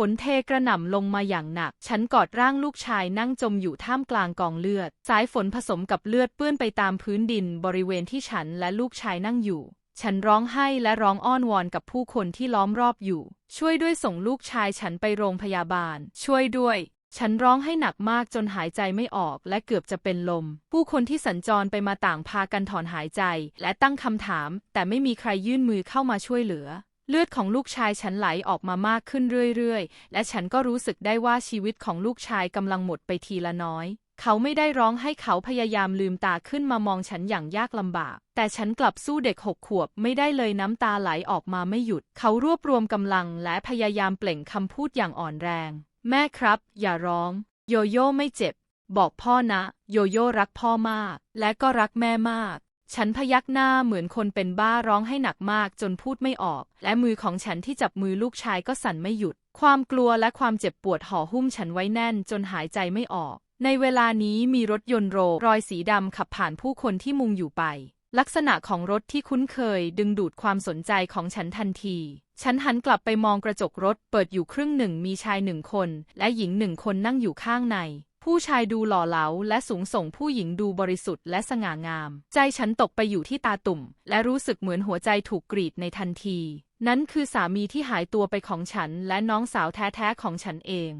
ฝนเทกระหน่ำลงมาอย่างหนัก ฉันกอดร่างลูกชายนั่งจมอยู่ท่ามกลางกองเลือด สายฝนผสมกับเลือดเปื้อนไปตามพื้นดินบริเวณที่ฉันและลูกชายนั่งอยู่ ฉันร้องไห้และร้องอ้อนวอนกับผู้คนที่ล้อมรอบอยู่ ช่วยด้วยส่งลูกชายฉันไปโรงพยาบาล ช่วยด้วย ฉันร้องให้หนักมากจนหายใจไม่ออกและเกือบจะเป็นลม ผู้คนที่สัญจรไปมาต่างพากันถอนหายใจ และตั้งคำถาม แต่ไม่มีใครยื่นมือเข้ามาช่วยเหลือ เลือดของลูกชายฉันไหลออกมามากขึ้นเรื่อยๆ และฉันก็รู้สึกได้ว่าชีวิตของลูกชายกำลังหมดไปทีละน้อย เขาไม่ได้ร้องให้เขาพยายามลืมตาขึ้นมามองฉันอย่างยากลำบาก แต่ฉันกลับสู้เด็กหกขวบไม่ได้เลยน้ำตาไหลออกมาไม่หยุด เขารวบรวมกำลังและพยายามเปล่งคำพูดอย่างอ่อนแรง แม่ครับ อย่าร้อง โยโย่ไม่เจ็บ บอกพ่อนะ โยโย่รักพ่อมาก และก็รักแม่มาก ฉันพยักหน้าเหมือนคนเป็นบ้าร้องให้หนักมากจนพูดไม่ออก และมือของฉันที่จับมือลูกชายก็สั่นไม่หยุด ความกลัวและความเจ็บปวดห่อหุ้มฉันไว้แน่นจนหายใจไม่ออก ในเวลานี้มีรถยนต์โรรอยสีดำขับผ่านผู้คนที่มุงอยู่ไป ลักษณะของรถที่คุ้นเคยดึงดูดความสนใจของฉันทันที ฉันหันกลับไปมองกระจกรถเปิดอยู่ครึ่งหนึ่งมีชายหนึ่งคน และหญิงหนึ่งคนนั่งอยู่ข้างใน ผู้ชายดูหล่อเหลาและสูงส่งผู้หญิงดูบริสุทธิ์และสง่างาม ใจฉันตกไปอยู่ที่ตาตุ่ม และรู้สึกเหมือนหัวใจถูกกรีดในทันที นั้นคือสามีที่หายตัวไปของฉันและน้องสาวแท้ๆของฉันเอง